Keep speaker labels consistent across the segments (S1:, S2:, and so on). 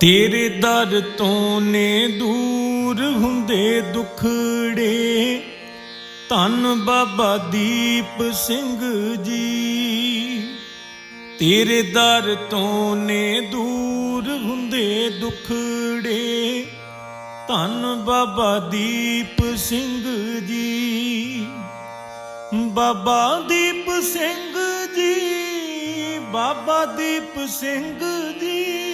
S1: ਤੇਰੇ ਦਰ ਤੋਂ ਨੇ ਦੂਰ ਹੁੰਦੇ ਦੁਖੜੇ। ਧੰਨ ਬਾਬਾ ਦੀਪ ਸਿੰਘ ਜੀ। ਤੇਰੇ ਦਰ ਤੋਂ ਨੇ ਦੂਰ ਹੁੰਦੇ ਦੁਖੜੇ। ਧੰਨ ਬਾਬਾ ਦੀਪ ਸਿੰਘ ਜੀ। ਬਾਬਾ ਦੀਪ ਸਿੰਘ ਜੀ, ਬਾਬਾ ਦੀਪ ਸਿੰਘ ਜੀ।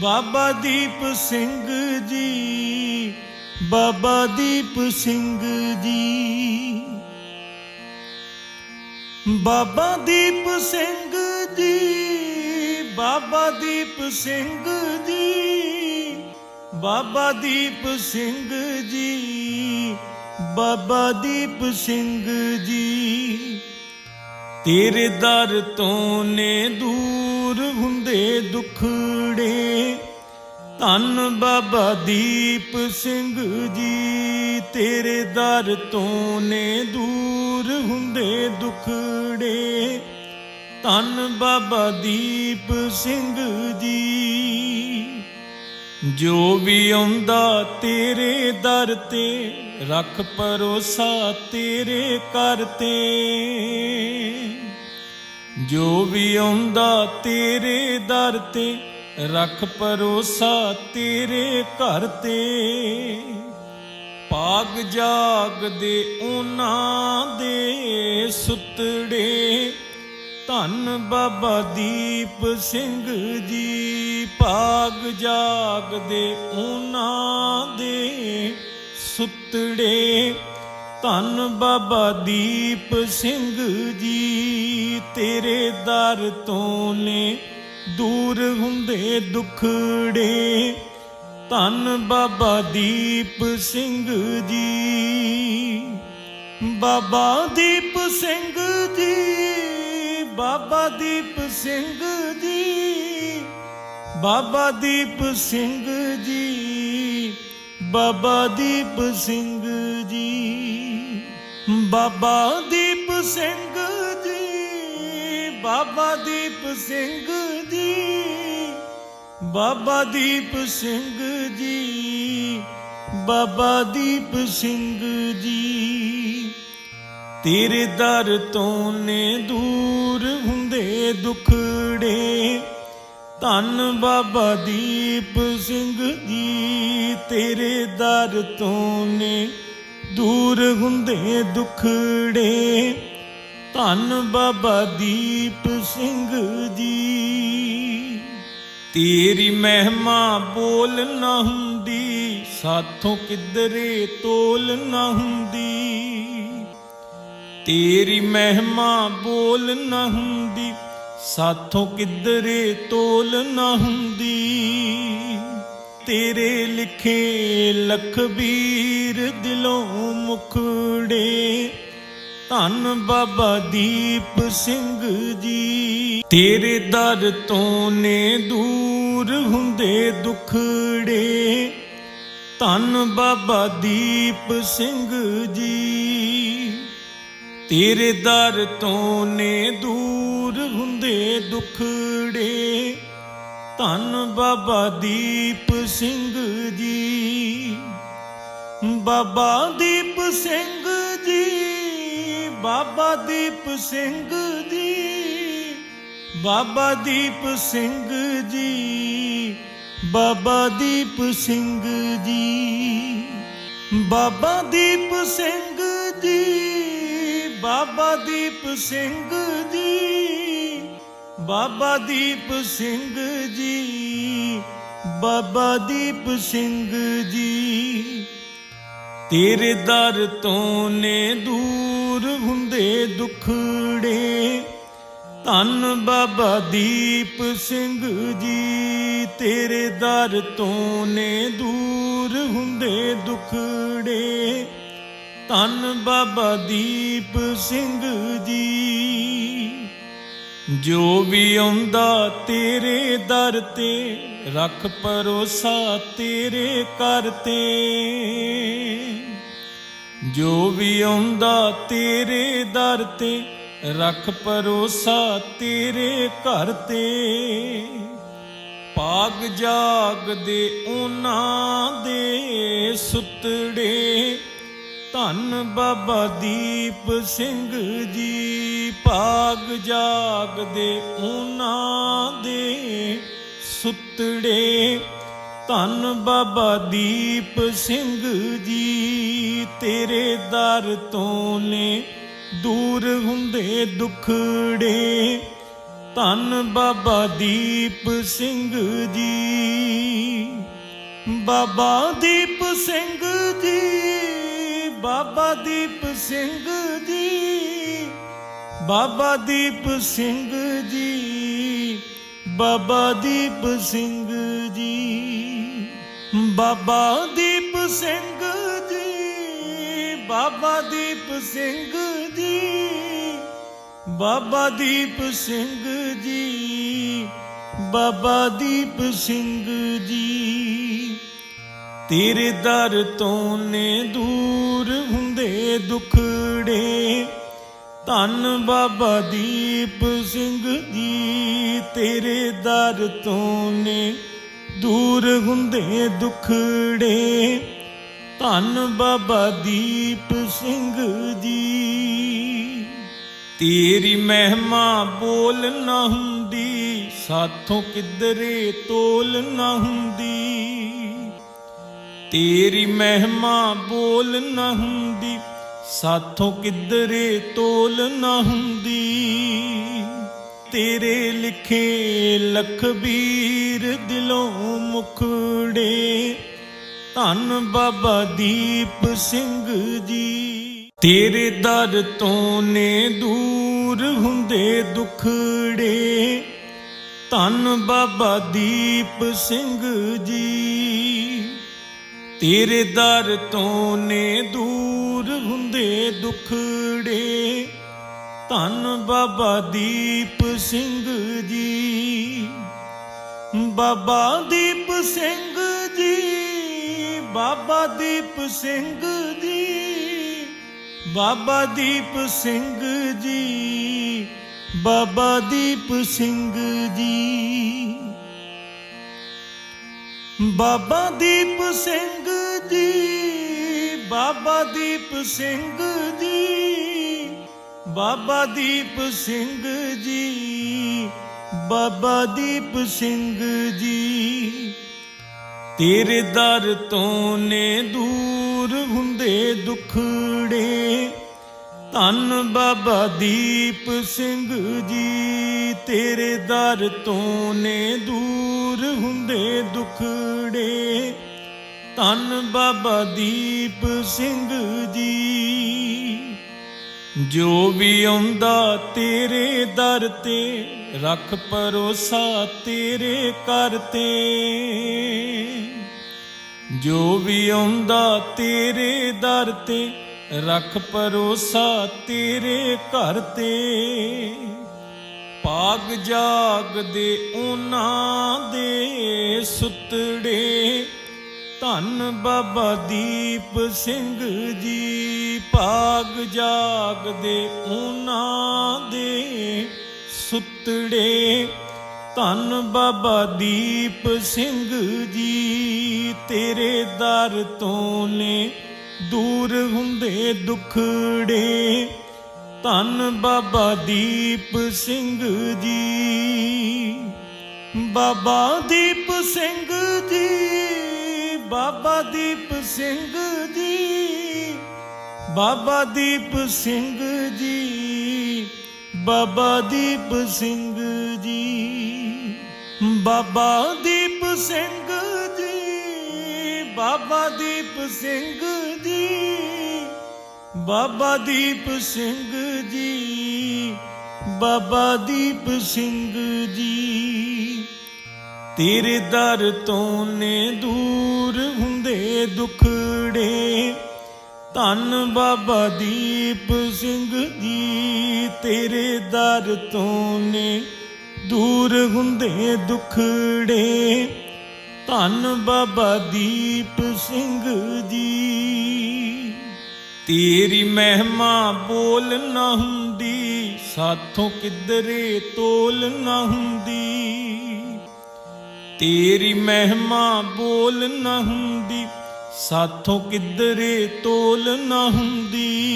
S1: ਬਾਬਾ ਦੀਪ ਸਿੰਘ ਜੀ, ਬਾਬਾ ਦੀਪ ਸਿੰਘ ਜੀ। ਬਾਬਾ ਦੀਪ ਸਿੰਘ ਜੀ, ਬਾਬਾ ਦੀਪ ਸਿੰਘ ਜੀ, ਬਾਬਾ ਦੀਪ ਸਿੰਘ ਜੀ, ਬਾਬਾ ਦੀਪ ਸਿੰਘ ਜੀ। ਤੇਰੇ ਦਰ ਤੋਂ ਨੇ ਦੂਰ ਹੁੰਦੇ ਦੁਖੜੇ। ਧੰਨ ਬਾਬਾ ਦੀਪ ਸਿੰਘ ਜੀ, ਤੇਰੇ ਦਰ ਤੋਂ ਨੇ ਦੂਰ ਹੁੰਦੇ ਦੁਖੜੇ। ਧੰਨ ਬਾਬਾ ਦੀਪ ਸਿੰਘ ਜੀ, ਜੋ ਵੀ ਆਉਂਦਾ ਤੇਰੇ ਦਰ ਤੇ, ਰੱਖ ਪਰੋਸਾ ਤੇਰੇ ਕਰ ਤੇ। ਜੋ ਵੀ ਆਉਂਦਾ ਤੇਰੇ ਦਰ ਤੇ, ਰੱਖ ਪਰੋਸਾ ਤੇਰੇ ਘਰ ਤੇ। ਪਾਗ ਜਾਗਦੇ ਉਹਨਾਂ ਦੇ ਸੁੱਤੜੇ, ਧੰਨ ਬਾਬਾ ਦੀਪ ਸਿੰਘ ਜੀ। ਭਾਗ ਜਾਗਦੇ ਉਹਨਾਂ ਦੇ ਸੁੱਤੜੇ ਧੰਨ ਬਾਬਾ ਦੀਪ ਸਿੰਘ ਜੀ, ਤੇਰੇ ਦਰ ਤੋਂ ਨੇ ਦੂਰ ਹੁੰਦੇ ਦੁਖੜੇ। ਧੰਨ ਬਾਬਾ ਦੀਪ ਸਿੰਘ ਜੀ, ਬਾਬਾ ਦੀਪ ਸਿੰਘ ਜੀ, ਬਾਬਾ ਦੀਪ ਸਿੰਘ ਜੀ, ਬਾਬਾ ਦੀਪ ਸਿੰਘ ਜੀ, ਬਾਬਾ ਦੀਪ ਸਿੰਘ ਜੀ। ਬਾਬਾ ਦੀਪ ਸਿੰਘ ਜੀ, ਬਾਬਾ ਦੀਪ ਸਿੰਘ ਜੀ, ਬਾਬਾ ਦੀਪ ਸਿੰਘ ਜੀ, ਬਾਬਾ ਦੀਪ ਸਿੰਘ ਜੀ। ਤੇਰੇ ਦਰ ਤੋਂ ਨੇ ਦੂਰ ਹੁੰਦੇ ਦੁਖੜੇ। ਧੰਨ ਬਾਬਾ ਦੀਪ ਸਿੰਘ ਜੀ, ਤੇਰੇ ਦਰ ਤੋਂ ਨੇ ਦੂਰ ਹੁੰਦੇ ਦੁਖੜੇ। ਧੰਨ ਬਾਬਾ ਦੀਪ ਸਿੰਘ ਜੀ। ਤੇਰੀ ਮਹਿਮਾ ਬੋਲ ਨਾ ਹੁੰਦੀ, ਸਾਥੋਂ ਕਿਧਰੇ ਤੋਲ ਨਾ ਹੁੰਦੀ। ਤੇਰੀ ਮਹਿਮਾ ਬੋਲ ਨਾ ਹੁੰਦੀ, ਸਾਥੋਂ ਕਿਧਰੇ ਤੋਲ ਨਾ ਹੁੰਦੀ। ਤੇਰੇ ਲਿਖੇ ਲਖਬੀਰ ਦਿਲੋਂ ਮੁਖੜੇ। ਧੰਨ ਬਾਬਾ ਦੀਪ ਸਿੰਘ ਜੀ। ਤੇਰੇ ਦਰ ਤੋਂ ਨੇ ਦੂਰ ਹੁੰਦੇ ਦੁਖੜੇ। ਧੰਨ ਬਾਬਾ ਦੀਪ ਸਿੰਘ ਜੀ। ਤੇਰੇ ਦਰ ਤੋਂ ਨੇ ਦੂਰ ਹੁੰਦੇ ਦੁਖੜੇ। ਧੰਨ ਬਾਬਾ ਦੀਪ ਸਿੰਘ ਜੀ। ਬਾਬਾ ਦੀਪ ਸਿੰਘ ਜੀ, ਬਾਬਾ ਦੀਪ ਸਿੰਘ ਜੀ, ਬਾਬਾ ਦੀਪ ਸਿੰਘ ਜੀ, ਬਾਬਾ ਦੀਪ ਸਿੰਘ ਜੀ। ਬਾਬਾ ਦੀਪ ਸਿੰਘ ਜੀ, ਬਾਬਾ ਦੀਪ ਸਿੰਘ ਜੀ। ਬਾਬਾ ਦੀਪ ਸਿੰਘ ਜੀ, ਬਾਬਾ ਦੀਪ ਸਿੰਘ ਜੀ। ਤੇਰੇ ਦਰ ਤੋਂ ਨੇ ਦੂਰ ਹੁੰਦੇ ਦੁਖੜੇ। ਧੰਨ ਬਾਬਾ ਦੀਪ ਸਿੰਘ ਜੀ, ਤੇਰੇ ਦਰ ਤੋਂ ਨੇ ਦੂਰ ਹੁੰਦੇ ਦੁਖੜੇ। ਧੰਨ ਬਾਬਾ ਦੀਪ ਸਿੰਘ ਜੀ। ਜੋ ਵੀ ਆਉਂਦਾ ਤੇਰੇ ਦਰ ਤੇ, ਰੱਖ ਭਰੋਸਾ ਤੇਰੇ ਕਰ ਤੇ। ਜੋ ਵੀ ਆਉਂਦਾ ਤੇਰੇ ਦਰ ਤੇ, ਰੱਖ ਪਰੋਸਾ ਤੇਰੇ ਘਰ ਤੇ। ਭਾਗ ਜਾਗਦੇ ਉਹਨਾਂ ਦੇ ਸੁਤੜੇ ਧੰਨ ਬਾਬਾ ਦੀਪ ਸਿੰਘ ਜੀ, ਭਾਗ ਜਾਗਦੇ ਉਹਨਾਂ ਦੇ ਸੁੱਤੜੇ। ਧੰਨ ਬਾਬਾ ਦੀਪ ਸਿੰਘ ਜੀ, ਤੇਰੇ ਦਰ ਤੋਂ ਨੇ ਦੂਰ ਹੁੰਦੇ ਦੁਖੜੇ। ਧੰਨ ਬਾਬਾ ਦੀਪ ਸਿੰਘ ਜੀ, ਬਾਬਾ ਦੀਪ ਸਿੰਘ ਜੀ। ਬਾਬਾ ਦੀਪ ਸਿੰਘ ਜੀ, ਬਾਬਾ ਦੀਪ ਸਿੰਘ ਜੀ, ਬਾਬਾ ਦੀਪ ਸਿੰਘ ਜੀ, ਬਾਬਾ ਦੀਪ ਸਿੰਘ ਜੀ, ਬਾਬਾ ਦੀਪ ਸਿੰਘ ਜੀ, ਬਾਬਾ ਦੀਪ ਸਿੰਘ ਜੀ, ਬਾਬਾ ਦੀਪ ਸਿੰਘ ਜੀ। ਤੇਰੇ ਦਰ ਤੋਂ ਨੇ ਦੂਰ ਹੁੰਦੇ ਦੁਖੜੇ। ਧੰਨ ਬਾਬਾ ਦੀਪ ਸਿੰਘ ਜੀ, ਤੇਰੇ ਦਰ ਤੋਂ ਨੇ ਦੂਰ ਹੁੰਦੇ ਦੁਖੜੇ। ਧੰਨ ਬਾਬਾ ਦੀਪ ਸਿੰਘ ਜੀ, ਤੇਰੀ ਮਹਿਮਾ ਬੋਲ ਨਾ ਹੁੰਦੀ, ਸਾਥੋਂ ਕਿਧਰੇ ਤੋਲ ਨਾ ਹੁੰਦੀ। ਤੇਰੀ ਮਹਿਮਾ ਬੋਲ ਨਾ ਹੁੰਦੀ, ਸਾਥੋਂ ਕਿਧਰੇ ਤੋਲ ਨਾ ਹੁੰਦੀ। ਤੇਰੇ ਲਿਖੇ ਲਖਬੀਰ ਦਿਲੋਂ ਮੁਖੜੇ, ਧੰਨ ਬਾਬਾ ਦੀਪ ਸਿੰਘ ਜੀ। ਤੇਰੇ ਦਰ ਤੋਂ ਨੇ ਦੂਰ ਹੁੰਦੇ ਦੁਖੜੇ, ਧੰਨ ਬਾਬਾ ਦੀਪ ਸਿੰਘ ਜੀ। ਤੇਰੇ ਦਰ ਤੋਂ ਨੇ ਦੂਰ ਹੁੰਦੇ ਦੁਖੜੇ। ਧੰਨ ਬਾਬਾ ਦੀਪ ਸਿੰਘ ਜੀ। ਬਾਬਾ ਦੀਪ ਸਿੰਘ ਜੀ, ਬਾਬਾ ਦੀਪ ਸਿੰਘ ਜੀ, ਬਾਬਾ ਦੀਪ ਸਿੰਘ ਜੀ, ਬਾਬਾ ਦੀਪ ਸਿੰਘ ਜੀ। ਬਾਬਾ ਦੀਪ ਸਿੰਘ ਜੀ, ਬਾਬਾ ਦੀਪ ਸਿੰਘ ਜੀ, ਬਾਬਾ ਦੀਪ ਸਿੰਘ ਜੀ, ਬਾਬਾ ਦੀਪ ਸਿੰਘ ਜੀ। ਤੇਰੇ ਦਰ ਤੋਂ ਨੇ ਦੂਰ ਹੁੰਦੇ ਦੁਖੜੇ, ਧੰਨ ਬਾਬਾ ਦੀਪ ਸਿੰਘ ਜੀ, ਤੇਰੇ ਦਰ ਤੋਂ ਨੇ ਦੂਰ ਹੁੰਦੇ ਦੁਖੜੇ। ਧੰਨ ਬਾਬਾ ਦੀਪ ਸਿੰਘ ਜੀ, ਜੋ ਵੀ ਆਉਂਦਾ ਤੇਰੇ ਦਰ ਤੇ, ਰੱਖ ਭਰੋਸਾ ਤੇਰੇ ਕਰ ਤੇ। ਜੋ ਵੀ ਆਉਂਦਾ ਤੇਰੇ ਦਰ ਤੇ, ਰੱਖ ਭਰੋਸਾ ਤੇਰੇ ਘਰ ਤੇ। ਭਾਗ ਜਾਗਦੇ ਉਹਨਾਂ ਦੇ ਸੁਤੜੇ। ਧੰਨ ਬਾਬਾ ਦੀਪ ਸਿੰਘ ਜੀ ਭਾਗ ਜਾਗਦੇ ਉਹਨਾਂ ਦੇ ਸੁਤੜੇ। ਧੰਨ ਬਾਬਾ ਦੀਪ ਸਿੰਘ ਜੀ ਤੇਰੇ ਦਰ ਤੋਂ ਨੇ ਦੂਰ ਹੁੰਦੇ ਦੁਖੜੇ। ਧੰਨ ਬਾਬਾ ਦੀਪ ਸਿੰਘ ਜੀ। ਬਾਬਾ ਦੀਪ ਸਿੰਘ ਜੀ, ਬਾਬਾ ਦੀਪ ਸਿੰਘ ਜੀ, ਬਾਬਾ ਦੀਪ ਸਿੰਘ ਜੀ, ਬਾਬਾ ਦੀਪ ਸਿੰਘ ਜੀ, ਬਾਬਾ ਦੀਪ ਸਿੰਘ ਜੀ, ਬਾਬਾ ਦੀਪ ਸਿੰਘ ਜੀ। ਬਾਬਾ ਦੀਪ ਸਿੰਘ ਜੀ, ਬਾਬਾ ਦੀਪ ਸਿੰਘ ਜੀ। ਤੇਰੇ ਦਰ ਤੋਂ ਨੇ ਦੂਰ ਹੁੰਦੇ ਦੁਖੜੇ। ਧੰਨ ਬਾਬਾ ਦੀਪ ਸਿੰਘ ਜੀ, ਤੇਰੇ ਦਰ ਤੋਂ ਨੇ ਦੂਰ ਹੁੰਦੇ ਦੁਖੜੇ। ਧੰਨ ਬਾਬਾ ਦੀਪ ਸਿੰਘ ਜੀ। ਤੇਰੀ ਮਹਿਮਾ ਬੋਲ ਨਾ ਹੁੰਦੀ, ਸਾਥੋਂ ਕਿਧਰੇ ਤੋਲ ਨਾ ਹੁੰਦੀ। ਤੇਰੀ ਮਹਿਮਾ ਬੋਲ ਨਾ ਹੁੰਦੀ, ਸਾਥੋਂ ਕਿੱਧਰੇ ਤੋਲ ਨਾ ਹੁੰਦੀ।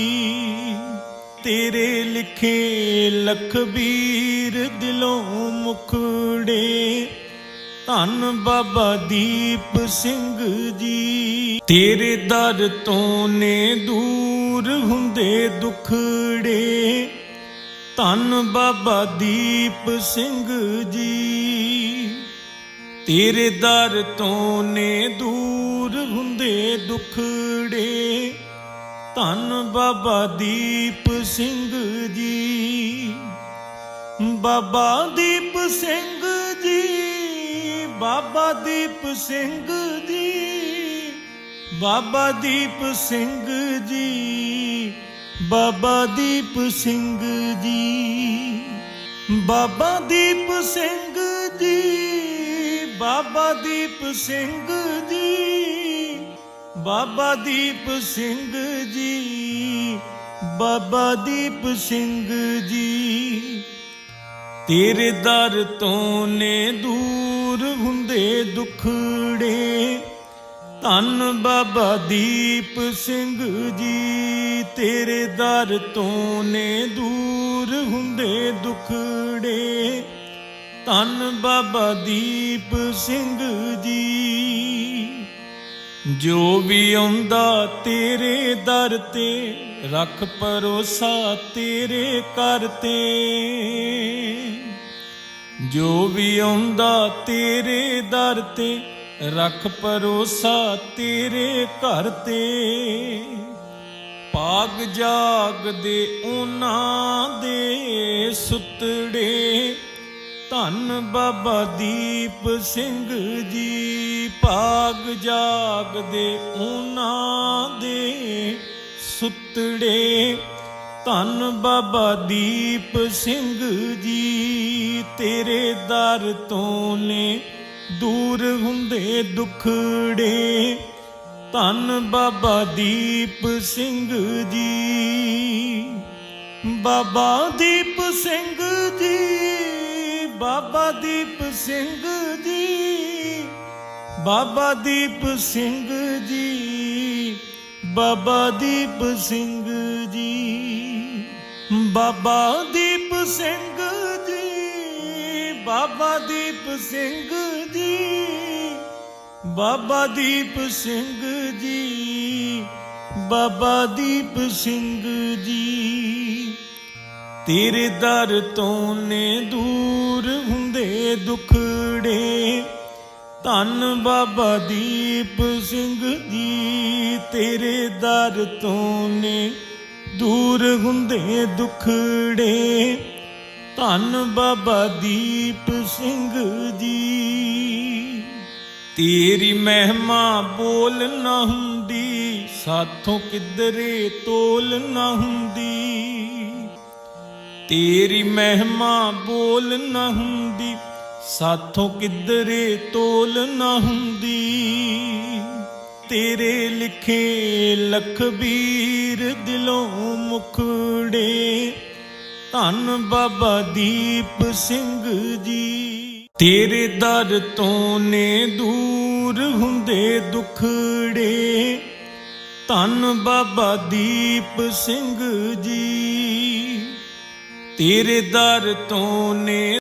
S1: ਤੇਰੇ ਲਿਖੇ ਲਖਬੀਰ ਦਿਲੋਂ ਮੁਖੜੇ ਧੰਨ ਬਾਬਾ ਦੀਪ ਸਿੰਘ ਜੀ। ਤੇਰੇ ਦਰ ਤੋਂ ਨੇ ਦੂਰ ਹੁੰਦੇ ਦੁਖੜੇ। ਧੰਨ ਬਾਬਾ ਦੀਪ ਸਿੰਘ ਜੀ। ਤੇਰੇ ਦਰ ਤੋਂ ਨੇ ਦੂਰ ਹੁੰਦੇ ਦੁਖੜੇ। ਧੰਨ ਬਾਬਾ ਦੀਪ ਸਿੰਘ ਜੀ। ਬਾਬਾ ਦੀਪ ਸਿੰਘ ਬਾਬਾ ਦੀਪ ਸਿੰਘ ਜੀ, ਬਾਬਾ ਦੀਪ ਸਿੰਘ ਜੀ, ਬਾਬਾ ਦੀਪ ਸਿੰਘ ਜੀ, ਬਾਬਾ ਦੀਪ ਸਿੰਘ ਜੀ, ਬਾਬਾ ਦੀਪ ਸਿੰਘ ਜੀ, ਬਾਬਾ ਦੀਪ ਸਿੰਘ ਜੀ, ਬਾਬਾ ਦੀਪ ਸਿੰਘ ਜੀ। ਤੇਰੇ ਦਰ ਤੋਂ ਨੇ ਦੂਰ ਹੁੰਦੇ ਦੁਖੜੇ। ਧੰਨ ਬਾਬਾ ਦੀਪ ਸਿੰਘ ਜੀ, ਤੇਰੇ ਦਰ ਤੋਂ ਨੇ ਦੂਰ ਹੁੰਦੇ ਦੁਖੜੇ। ਧੰਨ ਬਾਬਾ ਦੀਪ ਸਿੰਘ ਜੀ, ਜੋ ਵੀ ਆਉਂਦਾ ਤੇਰੇ ਦਰ ਤੇ, ਰੱਖ ਪਰੋਸਾ ਤੇਰੇ ਕਰ ਤੇ। ਜੋ ਵੀ ਆਉਂਦਾ ਤੇਰੇ ਦਰ ਤੇ, ਰੱਖ ਪਰੋਸਾ ਤੇਰੇ ਘਰ ਤੇ। ਪਾਗ ਜਾਗਦੇ ਉਹਨਾਂ ਦੇ ਸੁੱਤੜੇ, ਧੰਨ ਬਾਬਾ ਦੀਪ ਸਿੰਘ ਜੀ। ਭਾਗ ਜਾਗਦੇ ਉਹਨਾਂ ਦੇ ਸੁੱਤੜੇ ਧੰਨ ਬਾਬਾ ਦੀਪ ਸਿੰਘ ਜੀ, ਤੇਰੇ ਦਰ ਤੋਂ ਨੇ ਦੂਰ ਹੁੰਦੇ ਦੁਖੜੇ। ਧੰਨ ਬਾਬਾ ਦੀਪ ਸਿੰਘ ਜੀ, ਬਾਬਾ ਦੀਪ ਸਿੰਘ ਜੀ, ਬਾਬਾ ਦੀਪ ਸਿੰਘ ਜੀ, ਬਾਬਾ ਦੀਪ ਸਿੰਘ ਜੀ, ਬਾਬਾ ਦੀਪ ਸਿੰਘ ਜੀ। ਬਾਬਾ ਦੀਪ ਸਿੰਘ ਜੀ, ਬਾਬਾ ਦੀਪ ਸਿੰਘ ਜੀ, ਬਾਬਾ ਦੀਪ ਸਿੰਘ ਜੀ, ਬਾਬਾ ਦੀਪ ਸਿੰਘ ਜੀ। ਤੇਰੇ ਦਰ ਤੋਂ ਨੇ ਦੂਰ ਹੁੰਦੇ ਦੁਖੜੇ। ਧੰਨ ਬਾਬਾ ਦੀਪ ਸਿੰਘ ਜੀ, ਤੇਰੇ ਦਰ ਤੋਂ ਨੇ ਦੂਰ ਹੁੰਦੇ ਦੁਖੜੇ। ਧੰਨ ਬਾਬਾ ਦੀਪ ਸਿੰਘ ਜੀ। ਤੇਰੀ ਮਹਿਮਾ ਬੋਲ ਨਾ ਹੁੰਦੀ, ਸਾਥੋਂ ਕਿੱਧਰੇ ਤੋਲ ਨਾ ਹੁੰਦੀ। ਤੇਰੀ ਮਹਿਮਾ ਬੋਲ ਨਾ ਹੁੰਦੀ, ਸਾਥੋਂ ਕਿੱਧਰੇ ਤੋਲ ਨਾ ਹੁੰਦੀ। ਤੇਰੇ ਲਿਖੇ ਲਖਬੀਰ ਦਿਲੋਂ ਮੁਖੜੇ। ਧੰਨ ਬਾਬਾ ਦੀਪ ਸਿੰਘ ਜੀ। ਤੇਰੇ ਦਰ ਤੋਂ ਨੇ ਦੂਰ ਹੁੰਦੇ ਦੁਖੜੇ। ਧੰਨ ਬਾਬਾ ਦੀਪ ਸਿੰਘ ਜੀ। ਤੇਰੇ ਦਰ ਤੋਂ ਨੇ